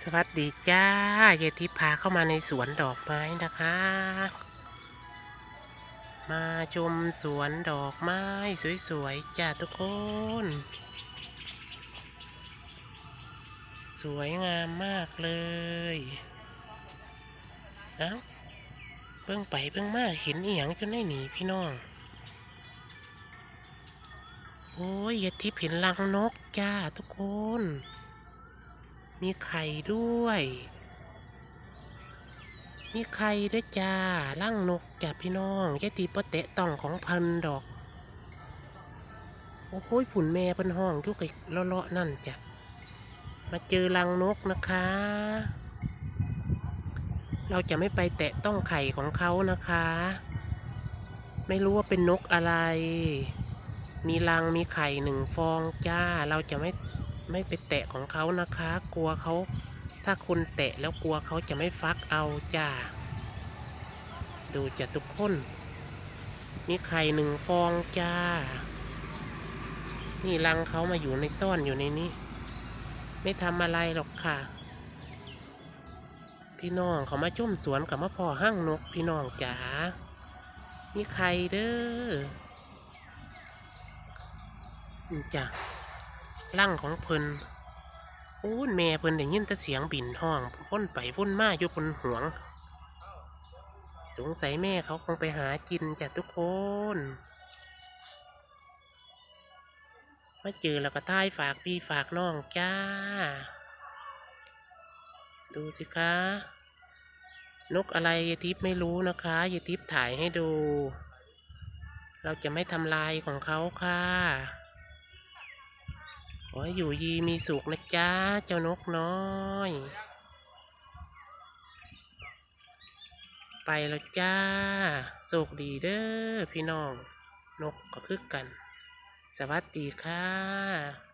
สวัสดีจ้ายายทิพพาเข้ามาในสวนดอกไม้นะคะ มาชมสวนดอกไม้ สวยๆจ้าทุกคน สวยงามมากเลยเอ้าเบิ่งไปเบิ่งมาเห็นอีหยังจนได้หนีพี่น้อง โอ้ยยายทิพเห็นรังนกจ้าทุกคน มีไข่ด้วย มีไข่ด้วยจ้าล่างนกจ้าพี่น้องยายตีปะเตะต่องของพันดอก โอ้โหผุนแม่เป็นห้องยุกไอ้เลาะๆนั่นจ้ะ มาเจอรังนกนะคะ เราจะไม่ไปแตะต้องไข่ของเขานะคะ ไม่รู้ว่าเป็นนกอะไร มีรังมีไข่หนึ่งฟองจ้า เราจะไม่ ไม่ไปแตะของเขานะคะ กลัวเขาถ้าคุณแตะแล้วกลัวเขาจะไม่ฟักเอาจ้า ดูจะทุกคนมีไข่หนึ่งฟองจ้า นี่รังเขามาอยู่ในซ่อนอยู่ในนี้ ไม่ทำอะไรหรอกค่ะ พี่น้องเขามาจุ่มสวนกับมาพอห้างนกพี่น้องจ๋ามีไข่เด้อนี่จ้ะ ร่างของเพิ่นโอ้แม่เพิ่นได้ยินแต่เสียงบินห้องพ่นไปพ่นมาอยู่บนหวงสงสัยแม่เขาคงไปหากินจ้ะทุกคนมาเจอแล้วก็ท้ายฝากพี่ฝากน้องจ้า ดูสิคะ นกอะไรยทิพไม่รู้นะคะยทิพถ่ายให้ดู เราจะไม่ทำลายของเขาค่ะ ขอให้อยู่ยีมีสุขนะจ๊ะ เจ้านกน้อย ไปแล้วจ้าโชคดีเด้อพี่น้อง นกก็คึกกัน สวัสดีค่ะ